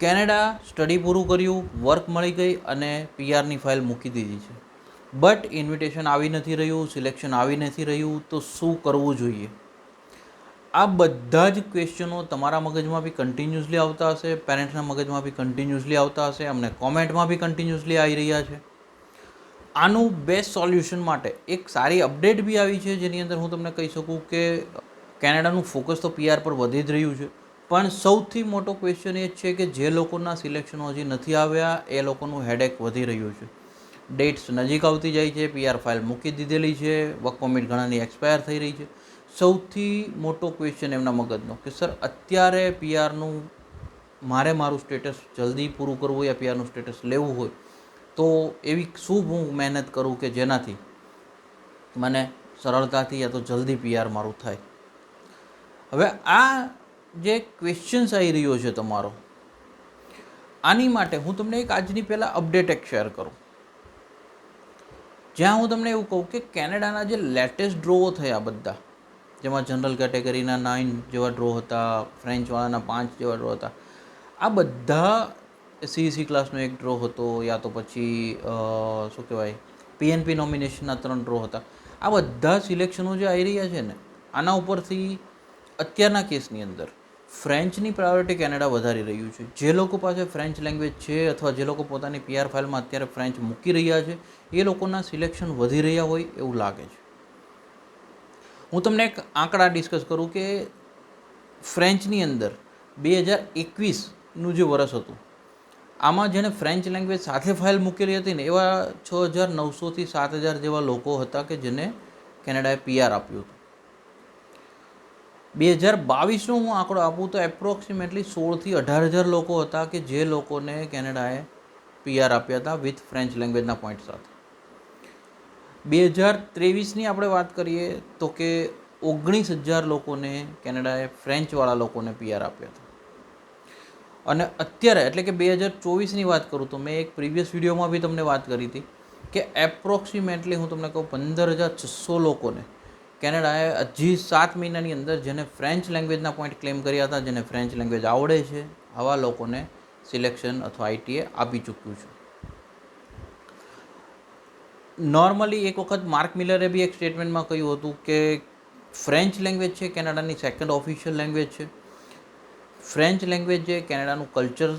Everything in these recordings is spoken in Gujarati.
કેનેડા સ્ટડી પૂરું કર્યું, વર્ક મળી ગઈ અને પીઆરની ફાઇલ મૂકી દીધી છે. બટ ઇન્વિટેશન આવી નથી રહ્યું સિલેક્શન આવી નથી રહ્યું, તો શું કરવું જોઈએ? આ બધા જ ક્વેશ્ચનો તમારા મગજમાં બી કન્ટિન્યુઅસલી આવતા હશે પેરેન્ટ્સના મગજમાં બી કન્ટિન્યુઅસલી આવતા હશે, અમને કોમેન્ટમાં બી કન્ટિન્યુઅસલી આવી રહ્યા છે. આનું બેસ્ટ સોલ્યુશન માટે એક સારી અપડેટ બી આવી છે, જેની અંદર હું તમને કહી શકું કે કેનેડાનું ફોકસ તો પીઆર પર વધી જ રહ્યું છે. પણ સૌથી મોટો ક્વેશ્ચન એ છે કે જે લોકોના સિલેક્શનો હજી નથી આવ્યા, એ લોકોનું હેડેક વધી રહ્યું છે. ડેટ્સ નજીક આવતી જાય છે પીઆર ફાઇલ મૂકી દીધેલી છે વર્ક પરમિટ ઘણાની એક્સપાયર થઈ રહી છે. સૌથી મોટો ક્વેશ્ચન એમના મગજનો કે, સર, અત્યારે પીઆરનું મારે મારું સ્ટેટસ જલ્દી પૂરું કરવું યા પીઆરનું સ્ટેટસ લેવું હોય, તો એવી શું હું મહેનત કરું કે જેનાથી મને સરળતાથી યા તો જલ્દી પીઆર મારું થાય? હવે આ જે ક્વેશ્ચન્સ આવી રહ્યો છે તમારો, આની માટે હું તમને એક આજની પહેલાં અપડેટ એક શેર કરું. જ્યાં હું તમને એવું કહું કે કેનેડાના જે લેટેસ્ટ ડ્રોવો થયા બધા, જેમાં જનરલ કેટેગરીના નાઇન જેવા ડ્રો હતા ફ્રેન્ચવાળાના પાંચ જેવા ડ્રો હતા, આ બધા સીઈસી ક્લાસનો એક ડ્રો હતો, યા તો પછી શું કહેવાય પીએનપી નોમિનેશનના ત્રણ ડ્રો હતા. આ બધા સિલેક્શનો જે આવી રહ્યા છે ને, આના ઉપરથી અત્યારના કેસની અંદર ફ્રેન્ચની પ્રાયોરિટી કેનેડા વધારી રહ્યું છે. જે લોકો પાસે ફ્રેન્ચ લેંગ્વેજ છે અથવા જે લોકો પોતાની પીઆર ફાઇલમાં અત્યારે ફ્રેન્ચ મૂકી રહ્યા છે, એ લોકોના સિલેક્શન વધી રહ્યા હોય એવું લાગે છે. હું તમને એક આંકડા ડિસ્કસ કરું કે ફ્રેન્ચની અંદર બે હજાર એકવીસનું જે વર્ષ હતું, આમાં જેણે ફ્રેન્ચ લેંગ્વેજ સાથે ફાઇલ મૂકેલી હતી ને, એવા છ હજાર નવસોથી સાત હજાર જેવા લોકો હતા કે જેને કેનેડાએ પીઆર આપ્યું હતું. બે હજાર બાવીસનો હું આંકડો આપું તો એપ્રોક્સિમેટલી સોળથી અઢાર હજાર લોકો હતા કે જે લોકોને કેનેડાએ પીઆર આપ્યા હતા વિથ ફ્રેન્ચ લેંગ્વેજના પોઈન્ટ સાથે. બે હજાર ત્રેવીસની આપણે વાત કરીએ તો કે ઓગણીસ હજાર લોકોને કેનેડાએ ફ્રેન્ચવાળા લોકોને પીઆર આપ્યા હતા. અને અત્યારે એટલે કે બે હજાર ચોવીસની વાત કરું તો મેં એક પ્રીવિયસ વિડીયોમાં બી તમને વાત કરી હતી કે એપ્રોક્સિમેટલી હું તમને કહું પંદર હજાર છસો લોકોને કેનેડાએ હજી સાત મહિનાની અંદર જેને ફ્રેન્ચ લેંગ્વેજના પોઈન્ટ ક્લેમ કર્યા હતા, જેને ફ્રેન્ચ લેંગ્વેજ આવડે છે, આવા લોકોને સિલેક્શન અથવા આઈટીએ આપી ચૂક્યું છે. નોર્મલી એક વખત માર્ક મિલરે બી એક સ્ટેટમેન્ટમાં કહ્યું હતું કે ફ્રેન્ચ લેંગ્વેજ છે, કેનેડાની સેકન્ડ ઓફિશિયલ લેંગ્વેજ છે. ફ્રેન્ચ લેંગ્વેજ જે કેનેડાનું કલ્ચર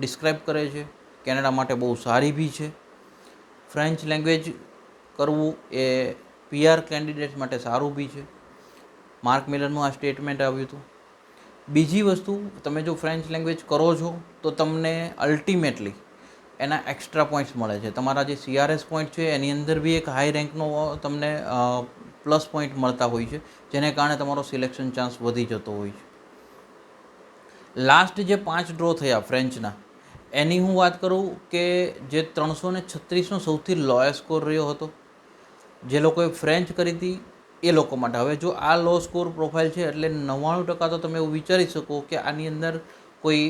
ડિસ્ક્રાઇબ કરે છે, કેનેડા માટે બહુ સારી બી છે. ફ્રેન્ચ લેંગ્વેજ કરવું એ પીઆર કેન્ડિડેટ્સ માટે સારું બી છે. માર્ક મિલરનું આ સ્ટેટમેન્ટ આવ્યું હતું. બીજી વસ્તુ, તમે જો ફ્રેન્ચ લેંગ્વેજ કરો છો, તો તમને અલ્ટિમેટલી એના એક્સ્ટ્રા પોઈન્ટ્સ મળે છે. તમારા જે સીઆરએસ પોઈન્ટ છે, એની અંદર બી એક હાઈ રેન્કનો તમને પ્લસ પોઈન્ટ મળતા હોય છે, જેને કારણે તમારો સિલેક્શન ચાન્સ વધી જતો હોય છે. લાસ્ટ જે પાંચ ડ્રો થયા ફ્રેન્ચના એની હું વાત કરું કે જે ત્રણસો ને છત્રીસનો સૌથી લોએસ્ટ સ્કોર રહ્યો હતો જે લોકોએ ફ્રેન્ચ કરી હતી, એ લોકો માટે. હવે જો આ લો સ્કોર પ્રોફાઇલ છે, એટલે નવ્વાણું ટકા તો તમે એવું વિચારી શકો કે આની અંદર કોઈ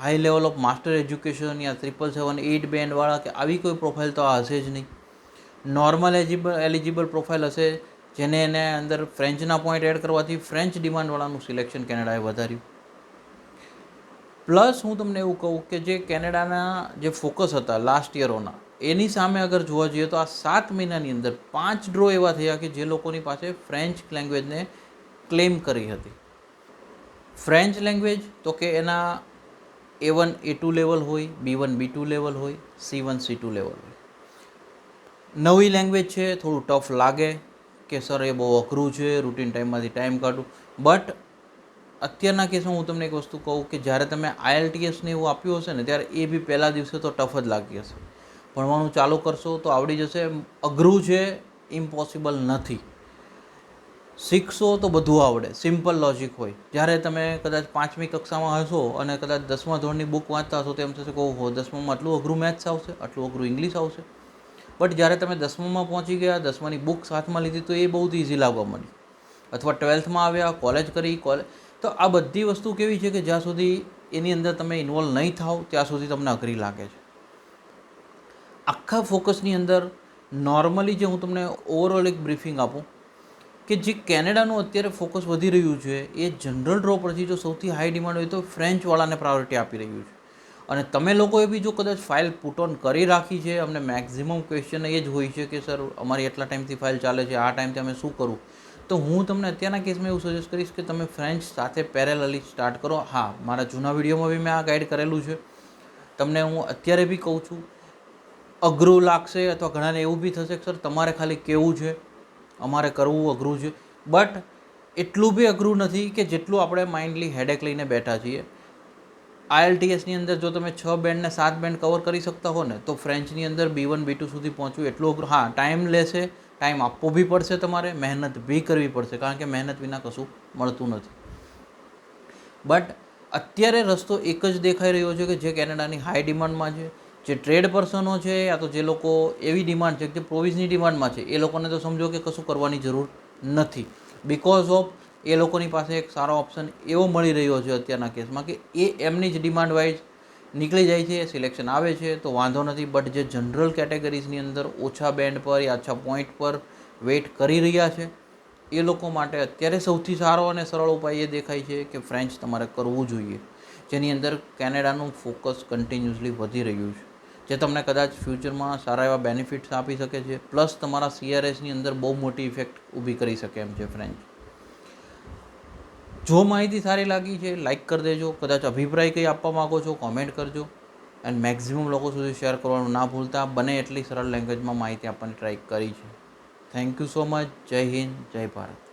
high level of master education yeah triple seven eight બેન્ડવાળા કે આવી કોઈ પ્રોફાઇલ તો હશે જ નહીં. નોર્મલ એલિજિબલ એલિજિબલ પ્રોફાઇલ હશે, જેને એને અંદર ફ્રેન્ચના પોઈન્ટ એડ કરવાથી ફ્રેન્ચ ડિમાન્ડવાળાનું સિલેક્શન કેનેડાએ વધાર્યું. પ્લસ હું તમને એવું કહું કે જે કેનેડાના જે ફોકસ હતા લાસ્ટ યરોના એની સામે અગર જોવા જઈએ તો આ સાત મહિનાની અંદર પાંચ ડ્રો એવા થયા કે જે લોકોની પાસે ફ્રેન્ચ લેંગ્વેજને ક્લેમ કરી હતી. ફ્રેન્ચ લેંગ્વેજ તો કે એના A one A two level હોય B one B two level હોય C one C two level હોય. નવી લેંગ્વેજ છે, થોડું ટફ લાગે કે સર એ બહુ અઘરું છે રૂટીન ટાઈમમાંથી ટાઈમ કાઢું. બટ અત્યારના કેસમાં હું તમને એક વસ્તુ કહું કે જ્યારે તમે આઈએલટીએસને એવું આપ્યું હશે ને, ત્યારે એ બી પહેલા દિવસે તો ટફ જ લાગી હશે. ભણવાનું ચાલુ કરશો તો આવડી જશે. અઘરું છે ઇમ્પોસિબલ નથી. શીખશો તો બધું આવડે. સિમ્પલ લોજિક હોય. જ્યારે તમે કદાચ પાંચમી કક્ષામાં હશો અને કદાચ દસમા ધોરણની બુક વાંચતા હશો તો એમ થશે કે, ઓહો, દસમામાં આટલું અઘરું મેથ્સ આવશે, આટલું અઘરું ઇંગ્લિશ આવશે. બટ જ્યારે તમે દસમામાં પહોંચી ગયા, દસમાની બુક સાથમાં લીધી, તો એ બહુ જ ઇઝી લાગવા મળી અથવા ટ્વેલ્થમાં આવ્યા કોલેજ કરી કોલેજ તો આ બધી વસ્તુ કેવી છે કે જ્યાં સુધી એની અંદર તમે ઇન્વોલ્વ નહીં થાવ ત્યાં સુધી તમને અઘરી લાગે છે. આખા ફોકસની અંદર નોર્મલી જે હું તમને ઓવરઓલ એક બ્રીફિંગ આપું કે જે કેનેડાનું અત્યારે ફોકસ વધી રહ્યું છે, એ જનરલ ડ્રો પરથી જો સૌથી હાઈ ડિમાન્ડ હોય તો ફ્રેન્ચવાળાને પ્રાયોરિટી આપી રહ્યું છે. અને તમે લોકોએ બી જો કદાચ ફાઇલ પુટ ઓન કરી રાખી છે, અમને મેક્ઝિમમ ક્વેશ્ચન એ જ હોય છે કે સર અમારી એટલા ટાઈમથી ફાઇલ ચાલે છે, આ ટાઈમથી અમે શું કરું? તો હું તમને અત્યારના કેસમાં એવું સજેસ્ટ કરીશ કે તમે ફ્રેન્ચ સાથે પેરેલલી સ્ટાર્ટ કરો. હા, મારા જૂના વિડીયોમાં બી મેં આ ગાઈડ કરેલું છે. તમને હું અત્યારે બી કહું છું, અઘરું લાગશે અથવા ઘણાને એવું બી થશે કે સર, તમારે ખાલી કેવું છે? અમારે કરવું અઘરું છે. બટ એટલું બી અઘરું નથી કે જેટલું આપણે માઇન્ડલી હેડેક લઈને બેઠા છીએ. આઈએલટીએસની અંદર જો તમે છ બેન્ડને સાત બેન્ડ કવર કરી શકતા હો ને, તો ફ્રેન્ચની અંદર બી વન બી ટુ સુધી પહોંચવું એટલું અઘરું. હા ટાઈમ લેશે ટાઈમ આપવો બી પડશે તમારે, મહેનત બી કરવી પડશે, કારણ કે મહેનત વિના કશું મળતું નથી. બટ અત્યારે રસ્તો એક જ દેખાઈ રહ્યો છે કે જે કેનેડાની હાઈ ડિમાન્ડમાં છે, જે ટ્રેડ પર્સનો છે, યા તો જે લોકો એવી ડિમાન્ડ છે જે પ્રોવિઝની ડિમાન્ડમાં છે, એ લોકોને તો સમજો કે કશું કરવાની જરૂર નથી. બિકોઝ ઓફ એ લોકોની પાસે એક સારો ઓપ્શન એવો મળી રહ્યો છે અત્યારના કેસમાં કે એ એમની જ ડિમાન્ડ વાઇઝ નીકળી જાય છે સિલેક્શન આવે છે, તો વાંધો નથી. બટ જે જનરલ કેટેગરીઝની અંદર ઓછા બેન્ડ પર યા ઓછા પોઈન્ટ પર વેઇટ કરી રહ્યા છે, એ લોકો માટે અત્યારે સૌથી સારો અને સરળ ઉપાય એ દેખાય છે કે ફ્રેન્ચ તમારે કરવું જોઈએ. જેની અંદર કેનેડાનું ફોકસ કન્ટિન્યુઅસલી વધી રહ્યું છે. જે તમને કદાચ ફ્યુચરમાં સારા એવા બેનિફિટ્સ આપી શકે છે પ્લસ તમારા સીઆરએસની અંદર બહુ મોટી ઇફેક્ટ ઊભી કરી શકે એમ છે ફ્રેન્ચ જો માહિતી સારી લાગી છે લાઇક કરી દેજો. કદાચ અભિપ્રાય કંઈ આપવા માગો છો કોમેન્ટ કરજો. એન્ડ મેક્સિમમ લોકો સુધી શેર કરવાનું ના ભૂલતા. બને એટલી સરળ લેંગ્વેજમાં માહિતી આપવાની ટ્રાય કરી છે. થેન્ક યુ સો મચ જય હિન્દ, જય ભારત.